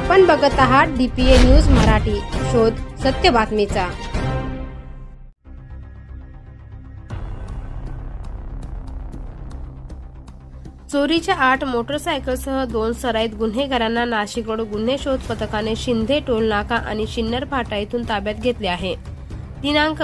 आपण बघत आहात डीपीए न्यूज मराठी. शोध सत्य बातमीचा. चोरीच्या आठ मोटरसायकलसह दोन सराईत गुन्हेगारांना नाशिक गुन्हे शोध पथकाने शिंदे टोल नाका आणि शिन्नर फाटा येथून ताब्यात घेतले आहे. दिनांक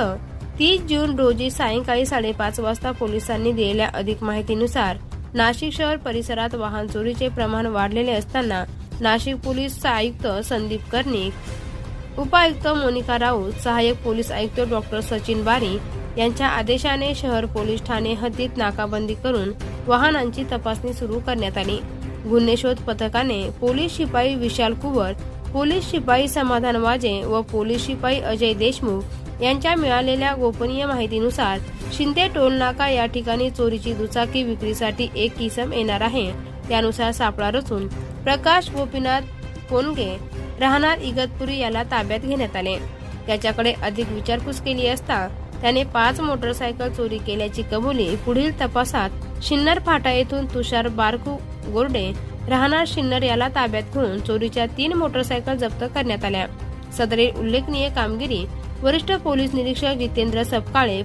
तीस जून रोजी सायंकाळी साडेपाच वाजता पोलिसांनी दिलेल्या अधिक माहितीनुसार नाशिक शहर परिसरात वाहन चोरीचे प्रमाण वाढलेले असताना नाशिक पोलीस आयुक्त संदीप कर्णिक उपायुक्त मोनिका राऊत सहाय्यक पोलीस आयुक्त डॉक्टर सचिन बारी यांच्या आदेशाने शहर पोलीस ठाणे हद्दीत नाकाबंदी करून वाहनांची तपासणी सुरू करण्यात आली. गुन्हे शोध पथकाने पोलीस शिपाई विशाल कुवर पोलीस शिपाई समाधान वाजे व पोलीस शिपाई अजय देशमुख यांच्या मिळालेल्या गोपनीय माहितीनुसार शिंदे टोल नाका या ठिकाणी चोरीची दुचाकी विक्रीसाठी एक किसम येणार आहे. त्यानुसार सापळा रचून प्रकाश गोपीनाथ कोनगे राहणार इगतपुरी याला ताब्यात घेण्यात आले. त्याच्याकडे अधिक विचारपूस केली असता त्याने पाच मोटरसायकल चोरी केल्याची कबुली पुढील तपासात शिन्नर फाटा येथून तुषार बारकू गोरडे राहणार शिन्नर याला ताब्यात घेऊन चोरीच्या तीन मोटरसायकल जप्त करण्यात आल्या. सदरील उल्लेखनीय कामगिरी वरिष्ठ पोलीस निरीक्षक जितेंद्र सपकाळे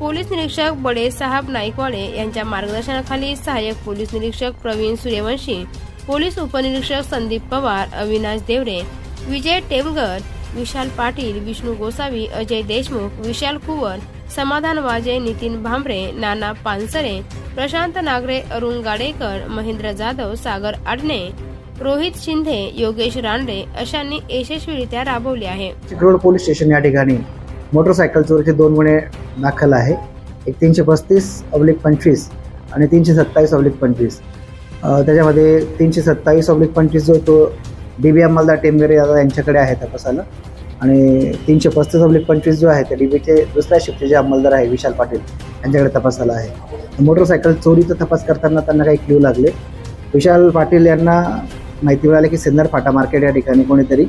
पोलीस निरीक्षक बडे साहब नाईकवाडे यांच्या मार्गदर्शनाखाली सहाय्यक पोलीस निरीक्षक प्रवीण सूर्यवंशी पोलीस उपनिरीक्षक संदीप पवार अविनाश देवरे विजय टेमगर विशाल पाटील विष्णू गोसावी अजय देशमुख विशाल कुवर समाधान वाजे नितीन भांबरे नाना पानसरे प्रशांत नागरे अरुण गाडेकर महेंद्र जाधव सागर आडणे रोहित शिंदे योगेश रानडे अशांनी यशस्वीरित्या राबवली आहे. पोलीस स्टेशन या ठिकाणी मोटरसायकल चोरीचे दोन गुन्हे दाखल आहे. एक तीनशे पस्तीस अब्लिक पंचवीस आणि तीनशे सत्तावीस अब्लिक पंचवीस. त्याच्यामध्ये तीनशे सत्तावीस अब्लिक पंचवीस जो तो डी बी एम मलदार टेमगरे दादा यांच्याकडे आहे तपासाला आणि तीनशे पस्तीस अब्लिक पंचवीस जो आहे ते डी बीचे दुसऱ्या शिफ्टचे जे अंमलदार आहे विशाल पाटील यांच्याकडे तपासाला आहे. मोटरसायकल चोरीचा तपास करताना त्यांना काही क्ल्यू लागले. विशाल पाटील यांना माहिती मिळाली की सिन्नर फाटा मार्केट या ठिकाणी कोणीतरी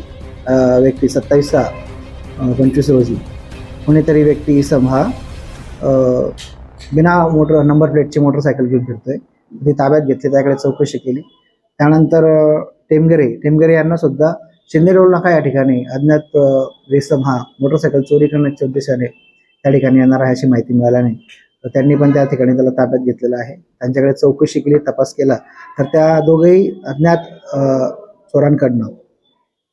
व्यक्ती सत्तावीस सहा पंचवीस रोजी कोणीतरी व्यक्ती इसम हा बिना मोटर नंबर प्लेटची मोटरसायकल घेऊन फिरतोय. ती ताब्यात घेतली त्याकडे चौकशी केली. त्यानंतर टेमगरे टेमगरे यांना सुद्धा शिंदे रोड नाका या ठिकाणी? अज्ञात रेसम हा मोटरसायकल चोरी करण्याच्या उद्देशाने त्या ठिकाणी येणार आहे अशी माहिती मिळाल्याने तर त्यांनी पण त्या ठिकाणी त्याला ताब्यात घेतलेला आहे. त्यांच्याकडे चौकशी केली तपास केला. तर त्या दोघेही अज्ञात चोरांकडनं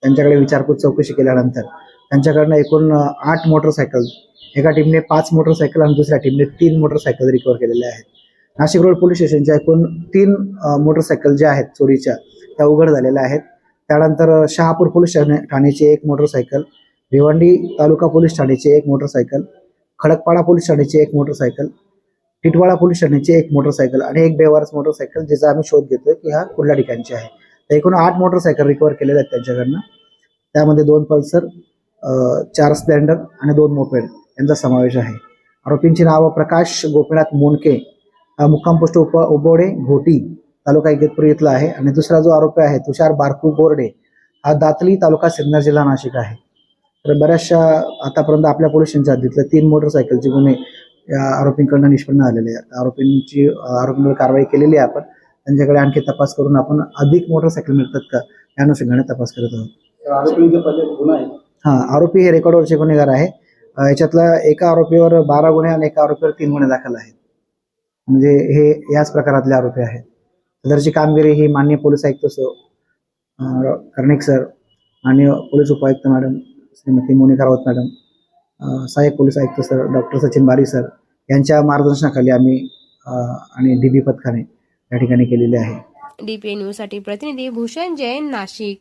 त्यांच्याकडे विचारपूस चौकशी केल्यानंतर त्यांच्याकडनं एकूण आठ मोटरसायकल एका टीमने पाच मोटरसायकल आणि दुसऱ्या टीमने तीन मोटरसायकल रिकवर केलेल्या आहेत. नाशिक रोड पोलीस स्टेशनच्या एकूण तीन मोटरसायकल ज्या आहेत चोरीच्या त्या उघड झालेल्या आहेत. त्यानंतर शहापूर पोलीस ठाणे ठाण्याची एक मोटरसायकल भिवंडी तालुका पोलीस ठाण्याची एक मोटरसायकल खडकपाडा पोलीस ठाण्याची एक मोटरसायकल टिटवाळा पोलीस ठाण्याची एक मोटरसायकल आणि एक बेवारस मोटरसायकल ज्याचा आम्ही शोध घेतोय की हा कुठल्या ठिकाणची आहे. तर एकूण आठ मोटरसायकल रिकवर केलेल्या आहेत त्यांच्याकडनं. त्यामध्ये दोन पल्सर चार स्प्लेंडर आणि दोन मोपेड यांचा समावेश आहे. आरोपींची नावं प्रकाश गोपीनाथ मोनके मुक्काम पोस्ट उप उबोडे घोटी तालुका इगतपुरी इथला आहे. आणि दुसरा जो आरोपी आहे तुषार बारकू बोर्डे हा दातली तालुका सिन्नर जिल्हा नाशिक आहे. तर बऱ्याचशा आतापर्यंत आपल्या पोलीस स्टेशनच्या हद्दीतल्या तीन मोटरसायकलचे गुन्हे या आरोपींकडनं निष्पन्न आलेले आहेत. आरोपींची आरोपींवर कारवाई केलेली आहे आपण. त्यांच्याकडे आणखी तपास करून आपण अधिक मोटरसायकल मिळतात का या अनुषंगाने तपास करत आहोत. हां आरोपी हे रेकॉर्डवरचे गुन्हेगार आहे. याच्यातला एका आरोपीवर बारा गुन्हे आणि एका आरोपीवर तीन गुन्हे दाखल आहेत. म्हणजे हे याच प्रकारातले आरोपी आहेत. सदरची कामगिरी ही माननीय पोलीस आयुक्त सो कर्णिक सर माननीय पोलीस उपायुक्त मॅडम श्रीमती मोनिका राऊत मॅडम सहाय्यक पोलीस आयुक्त sir doctor Sachin Bari sir यांच्या मार्गदर्शनाखाली आम्ही आणि डी बी पथकाने या ठिकाणी केलेले आहे. डीपीए न्यूजसाठी प्रतिनिधी भूषण जैन नाशिक.